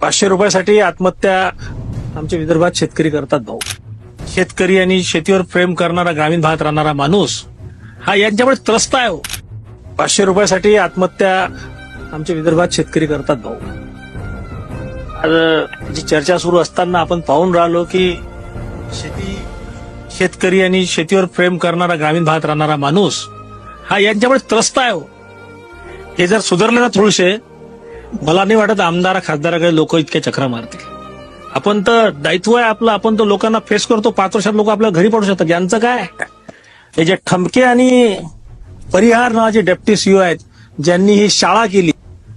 पाचशे रुपयासाठी आत्महत्या आमच्या विदर्भात शेतकरी करतात भाऊ शेतकरी आणि शेतीवर प्रेम करणारा ग्रामीण भागात राहणारा माणूस हा यांच्यामुळे त्रस्त आहे हो. पाचशे रुपयासाठी आत्महत्या आमच्या विदर्भात शेतकरी करतात भाऊ आज जी चर्चा सुरू असताना आपण पाहून राहिलो की शेती शेतकरी आणि शेतीवर प्रेम करणारा ग्रामीण भागात राहणारा माणूस हा यांच्यामुळे त्रस्त आहे हो. हे जर सुधारले ना थोडेसे मला नाही वाटत आमदार खासदाराकडे लोक इतक्या चक्रा मारतील. आपण तर दायित्व आहे आपलं आपण तर लोकांना फेस करतो. पाच वर्षात लोक आपल्या घरी पडू शकतात. यांचं काय? हे जे ठमके आणि परिहार नावाचे डेप्टी सीओ आहेत ज्यांनी ही शाळा केली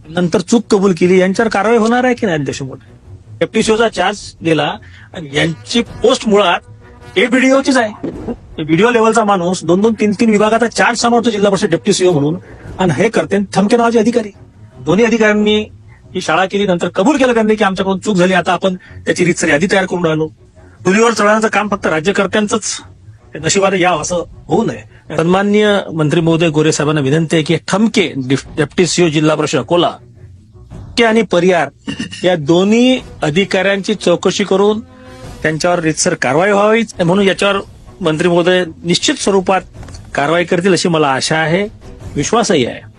नंतर चूक कबूल केली यांच्यावर कारवाई होणार आहे की नाही अध्यक्ष मोठे डेप्टी सीओचा चार्ज दिला आणि यांची पोस्ट मुळात एबीडीओचीच आहे. व्हिडिओ लेवलचा माणूस दोन दोन तीन तीन विभागाचा चार्ज सांभाळतो जिल्हा परिषद डेप्टी सीओ म्हणून. आणि हे करते थमके नावाचे अधिकारी. दोन्ही अधिकाऱ्यांनी ही शाळा केली नंतर कबूल केलं त्यांनी की आमच्याकडून चूक झाली. आता आपण त्याची रीतसर यादी तयार करून राहिलो. चुलीवर चढवण्याचं काम फक्त राज्यकर्त्यांचंच. नशिबाने यावं असं होऊ नये. सन्मान्य मंत्री महोदय गोरे साहेबांना विनंती आहे की ठमके डेप्टी सीओ जिल्हा परिषद अकोला ठमके आणि परियार या दोन्ही अधिकाऱ्यांची चौकशी करून त्यांच्यावर रितसर कारवाई व्हावी म्हणून याच्यावर मंत्री महोदय निश्चित स्वरूपात कारवाई करतील अशी मला आशा आहे. विश्वासही आहे.